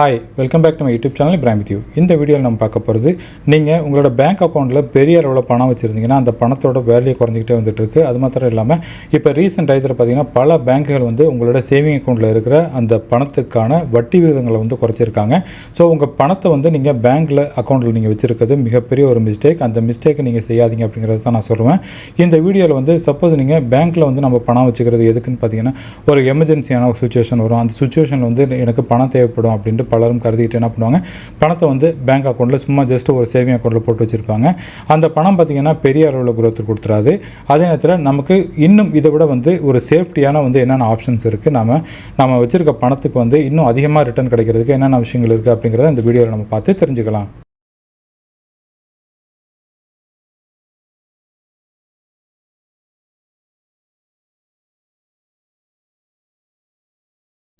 Hi welcome back to my YouTube channel இப்ராம் யூ இந்த வீடியோவில் நம்ம பார்க்க போகிறது நீங்கள் உங்களோட பேங்க் அக்கௌண்ட்டில் பெரிய அளவில் பணம் வச்சுருந்தீங்கன்னா அந்த பணத்தோட வேல்யூ குறைஞ்சிக்கிட்டே வந்துட்டுருக்கு அது மாத்திரம் இல்லாமல் இப்போ ரீசெண்ட் டயத்தில் பார்த்தீங்கன்னா பல பேங்க்குகள் வந்து உங்களோட சேவிங் அக்கௌண்ட்டில் இருக்கிற அந்த பணத்துக்கான வட்டி விகிதங்களை வந்து குறைச்சிருக்காங்க. ஸோ உங்கள் பணத்தை வந்து நீங்கள் பேங்க்கில் அக்கௌண்ட்டில் நீங்கள் வச்சுருக்கிறது மிகப்பெரிய ஒரு மிஸ்டேக் அந்த மிஸ்டேக்கை நீங்கள் செய்யாதீங்க அப்படிங்கிறத தான் நான் சொல்லுவேன் இந்த வீடியோவில் வந்து சப்போஸ் நீங்கள் பேங்க்கில் வந்து நம்ம பணம் வச்சுக்கிறது எதுக்குன்னு பார்த்தீங்கன்னா ஒரு எமர்ஜென்சியான ஒரு சுச்சுவேஷன் வரும். அந்த சுச்சுவேஷனில் வந்து எனக்கு பணம் தேவைப்படும் அப்படின்ட்டு பலரும் கருதிக்கிட்டு என்ன பண்ணுவாங்க? பணத்தை வந்து பேங்க் அக்கௌண்ட்டில் சும்மா ஜஸ்ட் ஒரு சேவிங் அக்கௌண்ட்டில் போட்டு வச்சுருப்பாங்க. அந்த பணம் பார்த்திங்கன்னா பெரிய அளவில் குரோத் கொடுத்துறாது அதே நேரத்தில் நமக்கு இன்னும் இதை விட வந்து ஒரு சேஃப்டியான வந்து என்னென்ன ஆப்ஷன்ஸ் இருக்குது நம்ம நம்ம வச்சுருக்க பணத்துக்கு வந்து இன்னும் அதிகமாக ரிட்டர்ன் கிடைக்கிறதுக்கு என்னென்ன விஷயங்கள் இருக்குது அப்படிங்கிறத இந்த வீடியோவில் நம்ம பார்த்து தெரிஞ்சுக்கலாம்.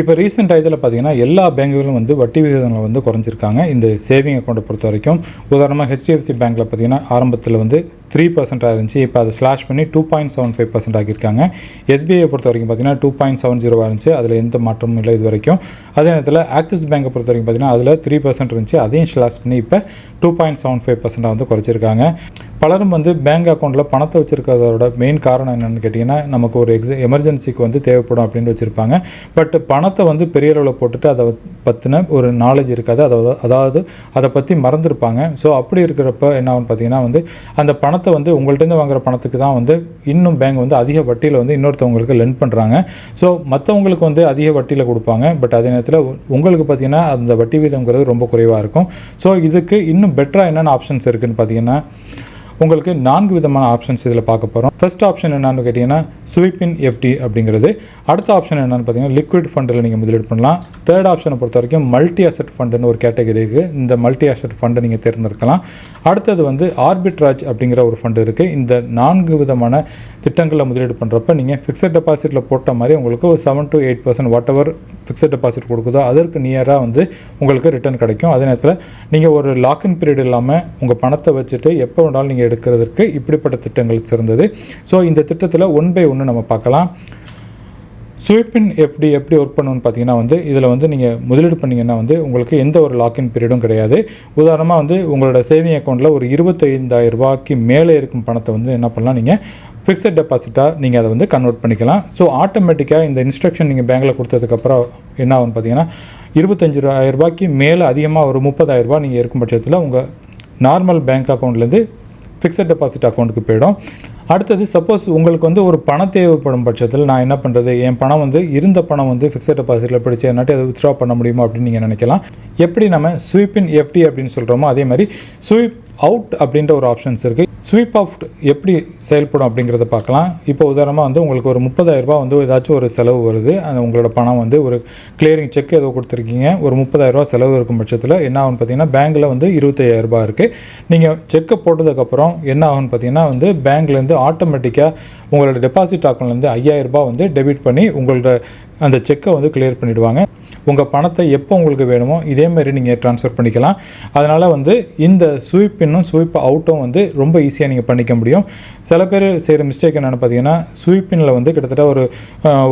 இப்போ ரீசெண்டாக இதில் பார்த்தீங்கன்னா எல்லா பேங்குகளும் வந்து வட்டி விகிதங்களை வந்து குறைஞ்சிருக்காங்க. இந்த சேவிங் அக்கௌண்ட்டை பொறுத்த வரைக்கும் உதாரணமாக ஹெச்டிஎஃப்சி பேங்க்கில் பார்த்தீங்கன்னா ஆரம்பத்தில் வந்து த்ரீ பர்சென்ட்டாக இருந்துச்சு. இப்போ அதை ஸ்லாஷ் பண்ணி two point seven five percent ஆகியிருக்காங்க எஸ்பிஐ பொறுத்த வரைக்கும் பார்த்தீங்கன்னா டூ பாயிண்ட் செவன் ஜீரோவாக இருந்துச்சு. அதில் எந்த மாற்றமும் இல்லை இது வரைக்கும் அதே நேரத்தில் ஆக்சிஸ் பேங்கை பொறுத்த வரைக்கும் பார்த்தீங்கன்னா அதில் த்ரீ பர்சன்ட் இருந்துச்சு. அதையும் ஸ்லாஷ் பண்ணி இப்போ டூ பாயிண்ட் செவன் ஃபைவ் பர்சன்ட்டாக வந்து குறைச்சிருக்காங்க. பலரும் வந்து பேங்க் அக்கௌண்ட்டில் பணத்தை வச்சிருக்கிறதோட மெயின் காரணம் என்னென்னு கேட்டிங்கன்னா நமக்கு ஒரு எக்ஸ எமர்ஜென்சிக்கு வந்து தேவைப்படும் அப்படின்னு வச்சுருப்பாங்க. பட் பணத்தை வந்து பெரிய அளவில் போட்டுட்டு அதை பற்றின ஒரு நாலேஜ் இருக்காது. அதை அதாவது அதை பற்றி மறந்துருப்பாங்க. ஸோ அப்படி இருக்கிறப்ப என்ன ஆகும் பார்த்தீங்கன்னா வந்து அந்த பணத்தை வந்து உங்கள்கிட்ட வாங்குற பணத்துக்கு தான் வந்து இன்னும் பேங்க் வந்து அதிக வட்டியில் வந்து இன்னொருத்தவங்களுக்கு லென்ட் பண்ணுறாங்க ஸோ மற்றவங்களுக்கு வந்து அதிக வட்டியில் கொடுப்பாங்க. பட் அதே நேரத்தில் உங்களுக்கு பார்த்தீங்கன்னா அந்த வட்டி வீதங்கிறது ரொம்ப குறைவாக இருக்கும். ஸோ இதுக்கு இன்னும் பெட்டராக என்னென்ன ஆப்ஷன்ஸ் இருக்குதுன்னு பார்த்தீங்கன்னா உங்களுக்கு நான்கு விதமான ஆப்ஷன்ஸ் இதில் பார்க்க போகிறோம் ஃபர்ஸ்ட் ஆப்ஷன் என்னன்னு கேட்டிங்கன்னா ஸ்வீப்பின் எஃப்டி அப்படிங்கிறது. அடுத்த ஆப்ஷன் என்னன்னு பார்த்தீங்கன்னா லிக்விட் ஃபண்டில் நீங்கள் முதலீடு பண்ணலாம். தேர்ட் ஆப்ஷனை பொறுத்த வரைக்கும் மல்டி அசெட் ஃபண்டுன்னு ஒரு கேட்டகரி இருக்குது இந்த மல்டி அசெட் ஃபண்டை நீங்கள் தேர்ந்தெடுக்கலாம். அடுத்தது வந்து ஆர்பிட்ராஜ் அப்படிங்கிற ஒரு ஃபண்டு இருக்குது இந்த நான்கு விதமான திட்டங்களில் முதலீடு பண்ணுறப்ப நீங்கள் ஃபிக்ஸட் டெபாசிட்டில் போட்ட மாதிரி உங்களுக்கு ஒரு seven to eight percent whatever fixed deposit கொடுக்குதோ அதற்கு நியராக வந்து உங்களுக்கு ரிட்டர்ன் கிடைக்கும். அதே நேரத்தில் நீங்கள் ஒரு லாக்இன் பீரியட் இல்லாமல் உங்கள் பணத்தை வச்சுட்டு எப்போ வேணாலும் நீங்கள் எடுக்கிறதுக்கு இப்படிப்பட்ட திட்டங்கள் சிறந்தது. ஸோ இந்த திட்டத்தில் ஒன் பை ஒன்று நம்ம பார்க்கலாம். ஸ்வீப்பின் எப்படி எப்படி ஒர்க் பண்ணணும்னு பார்த்தீங்கன்னா வந்து இதில் வந்து நீங்கள் முதலீடு பண்ணிங்கன்னா வந்து உங்களுக்கு எந்த ஒரு லாக்இன் பீரியடும் கிடையாது. உதாரணமாக வந்து உங்களோட சேவிங் அக்கௌண்ட்டில் ஒரு இருபத்தைந்தாயிரம் ரூபாய்க்கு மேலே இருக்கும் பணத்தை வந்து என்ன பண்ணலாம்? நீங்கள் ஃபிக்ஸட் டெபாசிட்டாக நீங்கள் அதை வந்து கன்வெர்ட் பண்ணிக்கலாம். ஸோ ஆட்டோமேட்டிக்காக இந்த இன்ஸ்ட்ரக்ஷன் நீங்கள் பேங்க்கில் கொடுத்ததுக்கப்புறம் என்ன ஆகும்னு பார்த்தீங்கன்னா இருபத்தஞ்சி ரூபாய்க்கு மேலே அதிகமாக ஒரு முப்பதாயிரரூபா நீங்கள் இருக்கும் பட்சத்தில் உங்கள் நார்மல் பேங்க் அக்கௌண்ட்லேருந்து ஃபிக்ஸட் டெபாசிட் அக்கௌண்ட்டுக்கு போயிடும். அடுத்தது சப்போஸ் உங்களுக்கு வந்து ஒரு பணம் தேவைப்படும் பட்சத்தில் நான் என்ன பண்ணுறது என் பணம் வந்து இருந்த பணம் வந்து ஃபிக்ஸட் டெபாசிட்டில் பிடிச்சி என்னாட்டி அதை வித்ட்ரா பண்ண முடியுமா அப்படின்னு நீங்கள் நினைக்கலாம். எப்படி நம்ம ஸ்வீப்பின் எஃப்டி அப்படின்னு சொல்கிறோமோ அதே மாதிரி ஸ்வீப் அவுட் அப்படின்ற ஒரு ஆப்ஷன்ஸ் இருக்குது ஸ்வீப் அவுட் எப்படி செயல்படும் அப்படிங்கிறத பார்க்கலாம். இப்போ உதாரணமாக வந்து உங்களுக்கு ஒரு முப்பதாயிரரூபா வந்து ஏதாச்சும் ஒரு செலவு வருது. அந்த உங்களோட பணம் வந்து ஒரு கிளியரிங் செக் ஏதோ கொடுத்துருக்கீங்க. ஒரு முப்பதாயிரரூபா செலவு இருக்கும் பட்சத்தில் என்ன ஆகும்னு பார்த்தீங்கன்னா பேங்க்கில் வந்து இருபத்தையாயிரரூபா இருக்குது நீங்கள் செக்கை போட்டதுக்கப்புறம் என்ன ஆகும்னு பார்த்தீங்கன்னா வந்து பேங்க்லேருந்து ஆட்டோமேட்டிக்காக உங்களோட டெபாசிட் அக்கௌண்ட்லேருந்து ஐயாயிரரூபா வந்து டெபிட் பண்ணி உங்களோட அந்த செக்கை வந்து கிளியர் பண்ணிவிடுவாங்க உங்கள் பணத்தை எப்போ உங்களுக்கு வேணுமோ இதேமாரி நீங்கள் ட்ரான்ஸ்ஃபர் பண்ணிக்கலாம். அதனால் வந்து இந்த ஸ்வீப் இன்னும் ஸ்வீப் அவுட்டும் வந்து ரொம்ப ஈஸியாக நீங்கள் பண்ணிக்க முடியும். சில பேர் செய்கிற மிஸ்டேக் என்னென்னு பார்த்தீங்கன்னா ஸ்வீப்பினில் வந்து கிட்டத்தட்ட ஒரு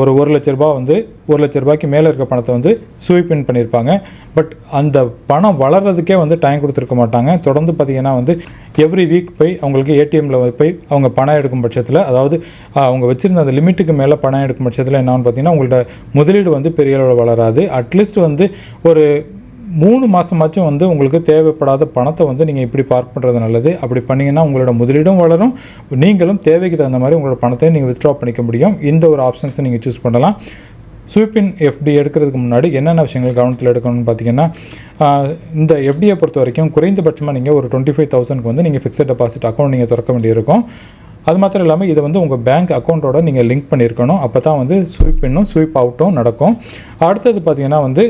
ஒரு ஒரு லட்ச ரூபா வந்து ஒரு லட்ச ரூபாய்க்கு மேலே இருக்க பணத்தை வந்து ஸ்வீப்பின் பண்ணியிருப்பாங்க பட் அந்த பணம் வளர்கிறதுக்கே வந்து டைம் கொடுத்துருக்க மாட்டாங்க. தொடர்ந்து பார்த்தீங்கன்னா வந்து எவ்ரி வீக் போய் அவங்களுக்கு ஏடிஎம்மில் போய் அவங்க பணம் எடுக்கும் பட்சத்தில் அதாவது அவங்க வச்சுருந்த அந்த லிமிட்டுக்கு மேலே பணம் எடுக்கும் பட்சத்தில் என்னென்னு பார்த்தீங்கன்னா உங்களோட முதலீடு வந்து பெரிய அளவில் வளராது. அட்லீஸ்ட் வந்து ஒரு மூணு மாதமாச்சும் வந்து உங்களுக்கு தேவைப்படாத பணத்தை வந்து நீங்கள் இப்படி பார்க் பண்ணுறது நல்லது. அப்படி பண்ணிங்கன்னா உங்களோட முதலீடும் வளரும். நீங்களும் தேவைக்கு தகுந்த மாதிரி உங்களோட பணத்தை நீங்கள் வித்ட்ரா பண்ணிக்க முடியும். இந்த ஒரு ஆப்ஷன்ஸை நீங்கள் சூஸ் பண்ணலாம். ஸ்வீப்பின் எஃப்டி எடுக்கிறதுக்கு முன்னாடி என்னென்ன விஷயங்கள் கவனத்தில் எடுக்கணும்னு பார்த்தீங்கன்னா இந்த எஃப்டியை பொறுத்த வரைக்கும் குறைந்தபட்சமாக நீங்கள் ஒரு டுவெண்ட்டி ஃபைவ் தௌசண்ட்க்கு வந்து நீங்கள் ஃபிக்ஸட் டெபாசிட் அக்கௌண்ட் நீங்கள் திறக்க வேண்டியிருக்கும். அது மாத்திரம் இல்லாமல் இதை வந்து உங்கள் பேங்க் அக்கௌண்ட்டோட நீங்கள் லிங்க் பண்ணியிருக்கணும். அப்போ தான் வந்து ஸ்வீப் இன்னும் ஸ்வீப் அவுட்டும் நடக்கும். அடுத்தது பார்த்தீங்கன்னா வந்து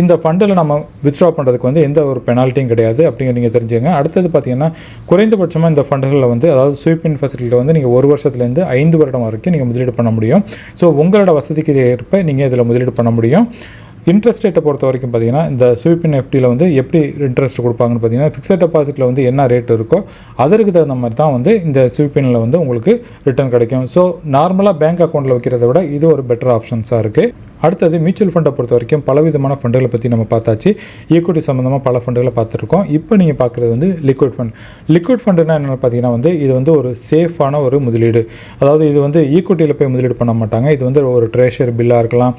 இந்த ஃபண்டில் நம்ம வித்ட்ரா பண்ணுறதுக்கு வந்து எந்த ஒரு பெனால்ட்டியும் கிடையாது அப்படிங்கிற நீங்கள் தெரிஞ்சுங்க அடுத்தது பார்த்தீங்கன்னா குறைந்தபட்சமாக இந்த ஃபண்டுகளில் வந்து அதாவது ஸ்வீப்பின் ஃபெசிலிட்டியில் வந்து நீங்கள் ஒரு வருஷத்துலேருந்து ஐந்து வருடம் வரைக்கும் நீங்கள் முதலீடு பண்ண முடியும். ஸோ உங்களோட வசதிக்கு ஏற்ப நீங்கள் இதில் முதலீடு பண்ண முடியும். இன்ட்ரெஸ்ட் ரேட்டை பொறுத்த வரைக்கும் பார்த்தீங்கன்னா இந்த ஸ்வீப்பின் எஃப்டியில் வந்து எப்படி இன்ட்ரெஸ்ட் கொடுப்பாங்கன்னு பார்த்தீங்கன்னா ஃபிக்ஸட் டெபாசிட்டில் வந்து என்ன ரேட் இருக்கோ அதற்கு தகுந்த மாதிரி தான் வந்து இந்த ஸ்வீப்பினில் வந்து உங்களுக்கு ரிட்டர்ன் கிடைக்கும். ஸோ நார்மலாக பேங்க் அக்கௌண்ட்டில் வைக்கிறத விட இது ஒரு பெட்டர் ஆப்ஷன்ஸாக இருக்குது அடுத்தது மியூச்சுவல் ஃபண்டை பொறுத்த வரைக்கும் பலவிதமான ஃபண்டுகளை பற்றி நம்ம பார்த்தாச்சு. ஈக்குவிட்டி சம்மந்தமாக பல ஃபண்டுகளை பார்த்துருக்கோம். இப்போ நீங்கள் பார்க்குறது வந்து லிக்விட் ஃபண்ட் லிக்விட் ஃபண்டுனா என்னென்னு பார்த்தீங்கன்னா வந்து இது வந்து ஒரு சேஃபான ஒரு முதலீடு. அதாவது இது வந்து ஈக்குவிட்டியில் போய் முதலீடு பண்ண மாட்டாங்க. இது வந்து ஒரு ட்ரெஷர் பில்லாக இருக்கலாம்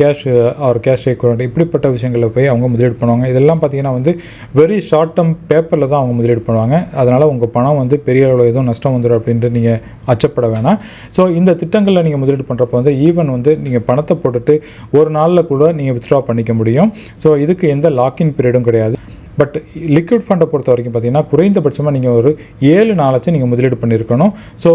கேஷ் ஆர் கேஷ் ஈக்குவலண்ட் இப்படிப்பட்ட விஷயங்களில் போய் அவங்க முதலீடு பண்ணுவாங்க. இதெல்லாம் பார்த்தீங்கன்னா வந்து வெரி ஷார்ட் டேர்ம் பேப்பரில் தான் அவங்க முதலீடு பண்ணுவாங்க. அதனால் உங்கள் பணம் வந்து பெரிய அளவில் எதுவும் நஷ்டம் வந்துடும் அப்படின்ட்டு நீங்கள் அச்சப்பட வேணாம். ஸோ இந்த திட்டங்களில் நீங்கள் முதலீடு பண்ணுறப்போ வந்து ஈவன் வந்து நீங்கள் பணத்தை போட்டு போட்டு ஒரு நாளில் கூட நீங்கள் வித்ட்ரா பண்ணிக்க முடியும். ஸோ இதுக்கு எந்த லாக்இன் பீரியடும் கிடையாது. பட் லிக்விட் ஃபண்டை பொறுத்த வரைக்கும் பார்த்தீங்கன்னா குறைந்தபட்சமாக நீங்கள் ஒரு ஏழு நாளாச்சும் நீங்கள் முதலீடு பண்ணியிருக்கணும் ஸோ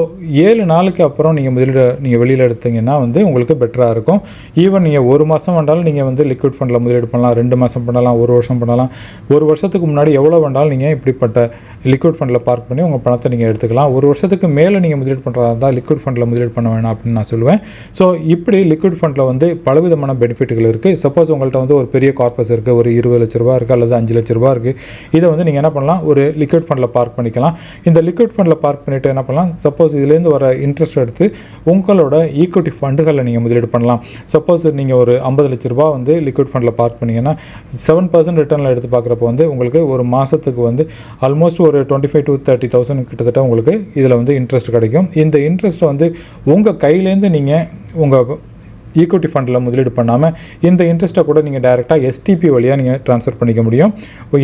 ஏழு நாளுக்கு அப்புறம் நீங்கள் முதலீடு நீங்கள் வெளியில் எடுத்தீங்கன்னா வந்து உங்களுக்கு பெட்டராக இருக்கும். ஈவன் நீங்கள் ஒரு மாதம் வேண்டாலும் நீங்கள் வந்து லிக்விட் ஃபண்டில் முதலீடு பண்ணலாம். ரெண்டு மாதம் பண்ணலாம் ஒரு வருஷம் பண்ணலாம். ஒரு வருஷத்துக்கு முன்னாடி எவ்வளோ வேண்டாலும் நீங்கள் இப்படிப்பட்ட லிக்விட் ஃபண்டில் பார்க் பண்ணி உங்கள் பணத்தை நீங்கள் எடுத்துக்கலாம். ஒரு வருஷத்துக்கு மேலே நீங்கள் முதலீடு பண்ணுறதா இருந்தால் லிக்விட் ஃபண்டில் முதலீடு பண்ண வேணாம் அப்படின்னு நான் சொல்லுவேன். ஸோ இப்படி லிக்விட் ஃபண்டில் வந்து பலவிதமான பெனிஃபிட்டுகள் இருக்குது சப்போஸ் உங்கள்கிட்ட வந்து ஒரு பெரிய கார்பஸ் இருக்குது ஒரு இருபது லட்ச ரூபா இருக்குது அல்லது அஞ்சு லட்ச ரூபா இருக்குது இதை வந்து நீங்கள் என்ன பண்ணலாம்? ஒரு லிக்விட் ஃபண்டில் பார்க் பண்ணிக்கலாம். இந்த லிக்விட் ஃபண்டில் பார்க் பண்ணிவிட்டு என்ன பண்ணலாம்? சப்போஸ் இதுலேருந்து வர இன்ட்ரெஸ்ட் எடுத்து உங்களோட ஈக்விட்டி ஃபண்டுகளில் நீங்கள் முதலீடு பண்ணலாம். சப்போஸ் நீங்கள் ஒரு ஐம்பது லட்ச ரூபா வந்து லிக்விட் ஃபண்டில் பார்க் பண்ணிங்கன்னா செவன் பர்சன்ட் ரிட்டர்னில் எடுத்து பார்க்குறப்போ வந்து உங்களுக்கு ஒரு மாதத்துக்கு வந்து ஆல்மோஸ்ட் ஒரு twenty five to thirty thousand கிட்டத்தட்ட உங்களுக்கு இதில் வந்து இன்ட்ரெஸ்ட் கிடைக்கும். இந்த இன்ட்ரெஸ்ட் வந்து உங்கள் கையிலேருந்து நீங்கள் உங்கள் ஈக்விட்டி ஃபண்டில் முதலீடு பண்ணாமல் இந்த இன்ட்ரெஸ்ட்டை கூட நீங்கள் டேரெக்டாக எஸ்டிபி வழியாக நீங்கள் ட்ரான்ஸ்ஃபர் பண்ணிக்க முடியும்.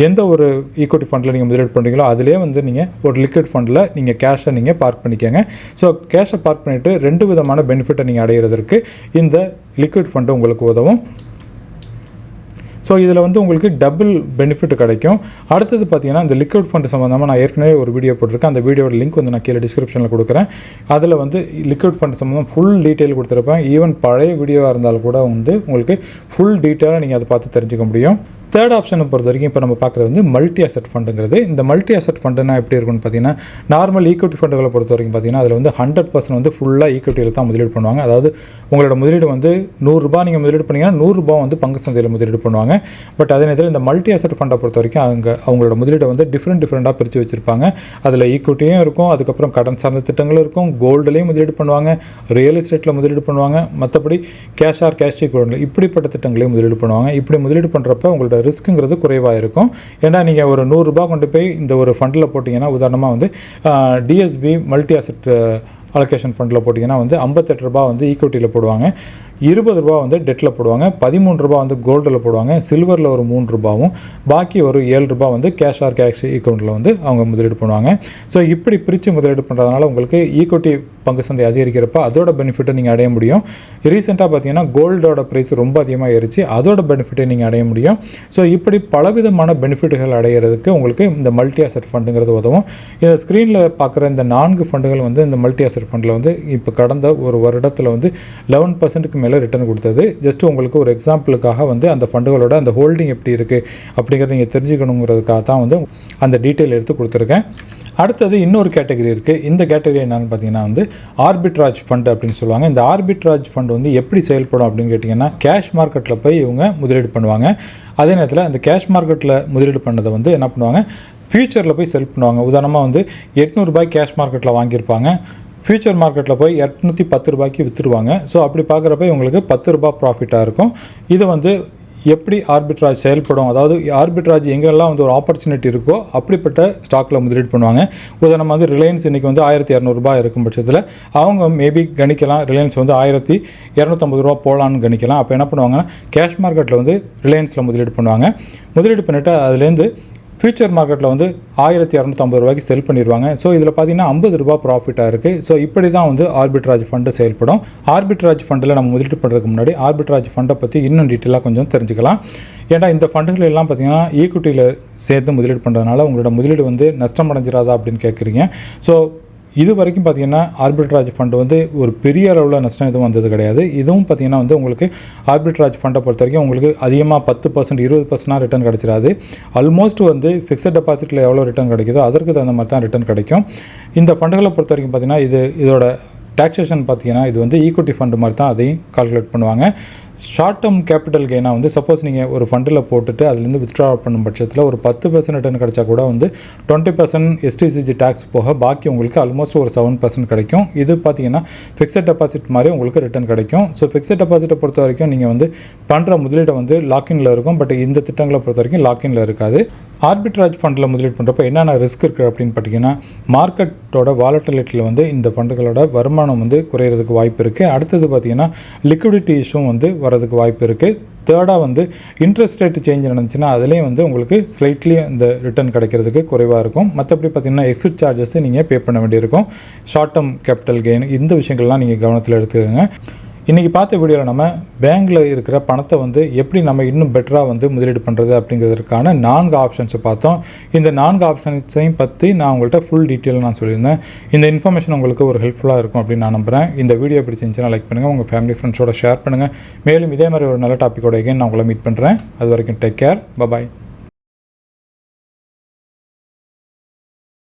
எந்த ஒரு ஈக்விட்டி ஃபண்டில் நீங்கள் முதலீடு பண்ணுறீங்களோ அதிலே வந்து நீங்கள் ஒரு லிக்விட் ஃபண்டில் நீங்கள் கேஷை நீங்கள் பார்க் பண்ணிக்கோங்க. ஸோ கேஷை பார்க் பண்ணிவிட்டு ரெண்டு விதமான பெனிஃபிட்டை நீங்கள் அடைகிறதுக்கு இந்த லிக்விட் ஃபண்டு உங்களுக்கு உதவும். ஸோ இதில் வந்து உங்களுக்கு டபுள் பெனிஃபிட் கிடைக்கும். அடுத்தது பார்த்தீங்கன்னா இந்த லிக்விட் ஃபண்ட் சம்மந்தமாக நான் ஏற்கனவே ஒரு வீடியோ போட்டிருக்கேன். அந்த வீடியோட லிங்க் வந்து நான் கீழே டிஸ்கிரிப்ஷனில் கொடுக்குறேன். அதில் வந்து லிக்விட் ஃபண்ட் சம்மந்தம் ஃபுல் டீட்டெயில் கொடுத்துருப்பேன். ஈவன் பழைய வீடியோவாக இருந்தாலும் கூட வந்து உங்களுக்கு ஃபுல் டீட்டெயிலாக நீங்கள் அதை பார்த்து தெரிஞ்சுக்க முடியும். தேர்ட் ஆப்ஷனை பொறுத்த வரைக்கும் இப்போ நம்ம பார்க்குறது வந்து மல்டி அசெட் ஃபண்டுங்கிறது இந்த மல்டி அசெட் ஃபண்டுனா எப்படி இருக்கும்னு பார்த்தீங்கன்னா நார்மல் ஈக்விட்டி ஃபண்டுகளை பொறுத்த வரைக்கும் பார்த்தீங்கன்னா அதில் வந்து ஹண்ட்ரட் பர்சன்ட் வந்து ஃபுல்லாக ஈக்விட்டியில் தான் முதலீடு பண்ணுவாங்க. அதாவது உங்களோட முதலீடு வந்து நூறுரூபா நீங்கள் முதலீடு பண்ணீங்கன்னா நூறுரூபா வந்து பங்கு சந்தையில் முதலீடு பண்ணுவாங்க. பட் அதே நேரத்தில் இந்த மல்டி அசெட் ஃபண்டை பொறுத்த வரைக்கும் அவங்க அவங்களோட முதலீடை வந்து டிஃப்ரெண்ட் டிஃப்ரெண்ட்டாக பிரித்து வச்சுருப்பாங்க. அதில் ஈக்விட்டியும் இருக்கும் அதுக்கப்புறம் கடன் சார்ந்த திட்டங்களும் இருக்கும் கோல்டுலேயும் முதலீடு பண்ணுவாங்க ரியல் எஸ்டேட்டில் முதலீடு பண்ணுவாங்க. மற்றபடி கேஷ் ஆர் கேஷ் ஈக்குவல் இப்படிப்பட்ட திட்டங்களையும் முதலீடு பண்ணுவாங்க. இப்படி முதலீடு பண்ணுறப்ப உங்களோட ரிஸ்க்குங்கிறது குறைவாக இருக்கும். ஏன்னா நீங்கள் ஒரு நூறுரூபா கொண்டு போய் இந்த ஒரு ஃபண்டில் போட்டிங்கன்னா உதாரணமாக வந்து டிஎஸ்பி மல்டி அசெட் அலோகேஷன் ஃபண்டில் போட்டிங்கன்னா வந்து ஐம்பத்தெட்டு ரூபா வந்து ஈக்விட்டியில் போடுவாங்க. இருபது ரூபா வந்து டெட்டில் போடுவாங்க பதிமூணு ரூபா வந்து கோல்டில் போடுவாங்க சில்வரில் ஒரு மூணு ரூபாவும் பாக்கி ஒரு ஏழு ரூபா வந்து கேஷ் ஆர் கேஷ் அக்கௌண்ட்டில் வந்து அவங்க முதலீடு பண்ணுவாங்க. ஸோ இப்படி பிரித்து முதலீடு பண்ணுறதுனால உங்களுக்கு ஈக்குவிட்டி பங்கு சந்தை அதிகரிக்கிறப்ப அதோட பெனிஃபிட்டை நீங்கள் அடைய முடியும். ரீசெண்டாக பார்த்தீங்கன்னா கோல்டோட ப்ரைஸ் ரொம்ப அதிகமாக ஏறிச்சு அதோட பெனிஃபிட்டை நீங்கள் அடைய முடியும். ஸோ இப்படி பலவிதமான பெனிஃபிட்டுகள் அடையிறதுக்கு உங்களுக்கு இந்த மல்டி அசெட் ஃபண்டுங்கிறது உதவும். இந்த ஸ்க்ரீனில் பார்க்குற இந்த நான்கு ஃபண்டுகள் வந்து இந்த மல்டி அசெட் ஃபண்டில் வந்து இப்போ கடந்த ஒரு வருடத்தில் வந்து லெவன் பர்சன்ட்டுக்கு மேலே ரிட்டர்ன் கொடுத்தது. ஜஸ்ட் உங்களுக்கு ஒரு எக்ஸாம்பிளுக்காக வந்து அந்த ஃபண்டுகளோட அந்த ஹோல்டிங் எப்படி இருக்குது அப்படிங்கிறத நீங்கள் தெரிஞ்சுக்கணுங்கிறதுக்காக தான் வந்து அந்த டீட்டெயில் எடுத்து கொடுத்துருக்கேன். அடுத்தது இன்னொரு கேட்டகரி இருக்குது இந்த கேட்டகரி என்னென்னு பார்த்தீங்கன்னா வந்து ஆர்பிட்ராஜ் ஃபண்ட் அப்படின்னு சொல்லுவாங்க. இந்த ஆர்பிட்ராஜ் ஃபண்ட் வந்து எப்படி செயல்படும் அப்படின்னு கேட்டிங்கன்னா கேஷ் மார்க்கெட்டில் போய் இவங்க முதலீடு பண்ணுவாங்க. அதே நேரத்தில் அந்த கேஷ் மார்க்கெட்டில் முதலீடு பண்ணதை வந்து என்ன பண்ணுவாங்க? ஃப்யூச்சரில் போய் செல் பண்ணுவாங்க. உதாரணமாக வந்து எட்நூறுபாய் கேஷ் மார்க்கெட்டில் வாங்கியிருப்பாங்க. ஃபியூச்சர் மார்க்கெட்டில் போய் எட்நூற்றி பத்து ரூபாய்க்கு விற்றுருவாங்க ஸோ அப்படி பார்க்குறப்ப இவங்களுக்கு பத்து ரூபாய் ப்ராஃபிட்டாக இருக்கும். இது வந்து எப்படி ஆர்பிட்ராஜ் செயல்படும்? அதாவது ஆர்பிட்ராஜ் எங்கெல்லாம் வந்து ஒரு ஆப்பர்ச்சுனிட்டி இருக்கோ அப்படிப்பட்ட ஸ்டாக்கில் முதலீடு பண்ணுவாங்க. உதாரணமாக வந்து ரிலையன்ஸ் இன்றைக்கி வந்து ஆயிரத்தி இரநூறுபா இருக்கும் பட்சத்தில். அவங்க மேபி கணிக்கலாம். ரிலையன்ஸ் வந்து ஆயிரத்தி இரநூத்தம்பது ரூபா போகலான்னு கணிக்கலாம். அப்போ என்ன பண்ணுவாங்கன்னா கேஷ் மார்க்கெட்டில் வந்து ரிலையன்ஸில் முதலீடு பண்ணுவாங்க. முதலீடு பண்ணிவிட்டு அதுலேருந்து ஃபியூச்சர் மார்க்கெட்டில் வந்து ஆயிரத்தி இரநூத்தம்பது ரூபாய்க்கு செல் பண்ணிடுவாங்க ஸோ இதில் பார்த்தீங்கன்னா ஐம்பது ரூபா ப்ராஃபிட்டாக இருக்குது ஸோ இப்படி தான் வந்து ஆர்பிட்ராஜ் ஃபண்டு செயல்படும். ஆர்பிட்ராஜ் ஃபண்டில் நம்ம முதலீடு பண்ணுறதுக்கு முன்னாடி ஆர்பிட்ராஜ் ஃபண்டை பற்றி இன்னும் டீட்டெயிலாக கொஞ்சம் தெரிஞ்சுக்கலாம். ஏன்னா இந்த ஃபண்டுகள் எல்லாம் பார்த்தீங்கன்னா ஈக்குவிட்டியில் சேர்த்து முதலீடு பண்ணுறதுனால உங்களோட முதலீடு வந்து நஷ்டம் அடைஞ்சிடாதா அப்படின்னு கேட்குறீங்க ஸோ இது வரைக்கும் பார்த்தீங்கன்னா ஆர்பிட்ராஜ் ஃபண்ட் வந்து ஒரு பெரிய அளவில் நஷ்டம் எதுவும் வந்தது கிடையாது. இதுவும் பார்த்தீங்கன்னா வந்து உங்களுக்கு ஆர்பிட்ராஜ் ஃபண்டை பொறுத்த வரைக்கும் உங்களுக்கு அதிகமாக பத்து பர்சன்ட் இருபது பர்சன்டாக ரிட்டர்ன் கிடைச்சிடாது. ஆல்மோஸ்ட் வந்து ஃபிக்ஸட் டெபாசிட்டில் எவ்வளோ ரிட்டர்ன் கிடைக்குதோ அதற்கு தகுந்த மாதிரி தான் ரிட்டர்ன் கிடைக்கும். இந்த ஃபண்டுகளை பொறுத்த வரைக்கும் பார்த்தீங்கன்னா இது இதோட டேக்ஸேஷன் பார்த்தீங்கன்னா இது வந்து ஈக்குவிட்டி ஃபண்டு மாதிரி தான் அதையும் கால்குலேட் பண்ணுவாங்க. ஷார்ட் டேர்ம் கேபிட்டல் கெயினாக வந்து சப்போஸ் நீங்கள் ஒரு ஃபண்டில் போட்டுட்டு அதுலேருந்து வித்ட்ரா பண்ணும் பட்சத்தில் ஒரு பத்து பர்சன்ட் ரிட்டர்ன் கிடச்சா கூட வந்து டுவெண்ட்டி பர்சன்ட் எஸ்டிசிஜி டேக்ஸ் போக பாக்கி உங்களுக்கு ஆல்மோஸ்ட் ஒரு செவன் பர்சன்ட் கிடைக்கும். இது பார்த்தீங்கன்னா ஃபிக்ஸட் டெபாசிட் மாதிரி உங்களுக்கு ரிட்டர்ன் கிடைக்கும். ஸோ ஃபிக்ஸட் டெபாசிட்டை பொறுத்த வரைக்கும் நீங்கள் வந்து பண்ணுற முதலீடு வந்து லாக்இனில் இருக்கும். பட் இந்த திட்டங்களை பொறுத்த வரைக்கும் லாக்கின்ல இருக்காது. ஆர்பிட்ராஜ் ஃபண்டில் முதலீடு பண்ணுறப்ப என்னென்ன ரிஸ்க் இருக்குது அப்படின்னு பார்த்தீங்கன்னா மார்க்கெட்டோட வாலட்டிலிட்டியில் வந்து இந்த ஃபண்டுகளோட வருமானம் வந்து குறையிறதுக்கு வாய்ப்பு இருக்குது அடுத்தது பார்த்தீங்கன்னா லிக்விடிட்டி இஷ்யூ வந்து வரதுக்கு வாய்ப்பு இருக்குது தேர்டாக வந்து இன்ட்ரெஸ்ட் ரேட் சேஞ்ச் நடந்துச்சுன்னா அதுலேயும் வந்து உங்களுக்கு ஸ்லைட்லி இந்த ரிட்டர்ன் கிடைக்கிறதுக்கு குறைவாக இருக்கும். மற்றபடி பார்த்தீங்கன்னா எக்ஸிட் சார்ஜஸ் நீங்கள் பே பண்ண வேண்டியிருக்கும். ஷார்ட் டேர்ம் கேபிட்டல் கெயின் இந்த விஷயங்கள்லாம் நீங்கள் கவனத்தில் எடுத்துக்கோங்க. இன்றைக்கி பார்த்த வீடியோவில் நம்ம பேங்க்கில் இருக்கிற பணத்தை வந்து எப்படி நம்ம இன்னும் பெட்டராக வந்து முதலீடு பண்ணுறது அப்படிங்கிறதுக்கான நான்கு ஆப்ஷன்ஸை பார்த்தோம். இந்த நான்கு ஆப்ஷன்ஸையும் பற்றி நான் உங்கள்கிட்ட ஃபுல் டீட்டெயில் நான் சொல்லியிருந்தேன். இந்த இன்ஃபர்மேஷன் உங்களுக்கு ஒரு ஹெல்ப்ஃபுல்லாக இருக்கும் அப்படின்னு நான் நம்புகிறேன் இந்த வீடியோ பிடிச்சிருந்துச்சுன்னா லைக் பண்ணுங்கள் உங்கள் ஃபேமிலி ஃப்ரெண்ட்ஸோட ஷேர் பண்ணுங்கள் மேலும் இதே மாதிரி ஒரு நல்ல டாப்பிக்கோட எகைன் நான் உங்களை மீட் பண்ணுறேன் அது வரைக்கும் டேக் கேர் பபாய்